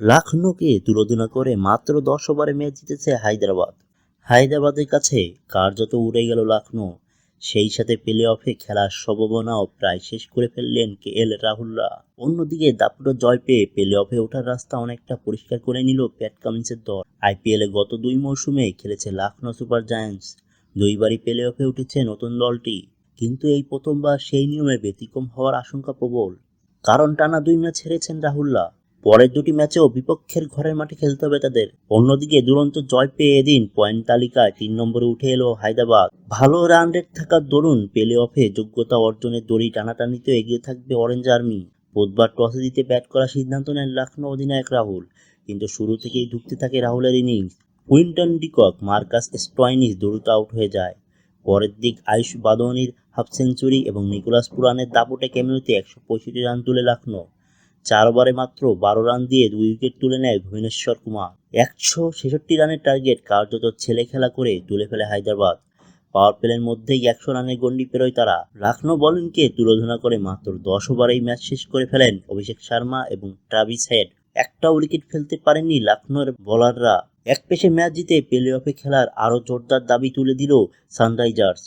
লাখনৌকে তুলনা করে মাত্র দশ ওভারে ম্যাচ জিতেছে হায়দ্রাবাদ। হায়দ্রাবাদের কাছে কার্যত উড়ে গেল লাখনৌ। সেই সাথে প্লে অফে খেলার সম্ভাবনাও প্রায় শেষ করে ফেললেন কে এল রাহুলরা। অন্যদিকে দাপুটো জয় পেয়ে প্লে অফে ওঠার রাস্তা অনেকটা পরিষ্কার করে নিল প্যাট কামিন্সের দল। আইপিএলে গত দুই মৌসুমে খেলেছে লাখনৌ সুপার জায়ান্টস। দুইবারই প্লে অফে উঠেছে নতুন দলটি। কিন্তু এই প্রথমবার সেই নিয়মে ব্যতিক্রম হওয়ার আশঙ্কা প্রবল। কারণ টানা দুই ম্যাচ হেরেছেন রাহুলরা। পরের দুটি ম্যাচেও বিপক্ষের ঘরের মাঠে খেলতে হবে তাদের। অন্যদিকে দুরন্ত জয় পেয়ে এদিন পয়েন্ট তালিকায় তিন নম্বরে উঠে এলো হায়দ্রাবাদ। ভালো রান রেট থাকার দরুন প্লে অফে যোগ্যতা অর্জনের দড়ি টানাটানিতে এগিয়ে থাকবে অরেঞ্জ আর্মি বুধবার টসে দিতে ব্যাট করার সিদ্ধান্ত নেন লখনৌ অধিনায়ক রাহুল। কিন্তু শুরু থেকেই ঢুকতে থাকে রাহুলের innings Quinton de Kock Marcus Stoinis দ্রুত আউট হয়ে যায়। পরের দিক আয়ুষ বাদনির হাফ সেঞ্চুরি এবং নিকোলাস পুরানের দাপটে ক্যামেরুতে একশো পঁয়ষট্টি রান তুলে লখনৌ চার ওভারে মাত্র বারো রান দিয়ে দুই উইকেট তুলে নেয় ভুবনেশ্বর কুমার। একশো ছেষট্টি রানের টার্গেট কার্যত ছেলে খেলা করে তুলে ফেলে হায়দ্রাবাদ। পাওয়ার প্লের মধ্যেই একশো রানের গন্ডি পেরোয় তারা। লখনৌ বলিংকে তুলোধনা করে মাত্র দশ ওভারেই ম্যাচ শেষ করে ফেলেন অভিষেক শর্মা এবং ট্রাভিস হেড। একটাও উইকেট ফেলতে পারেননি লখনৌর বোলাররা। এক পেশে ম্যাচ জিতে প্লে অফে খেলার আরও জোরদার দাবি তুলে দিল সানরাইজার্স।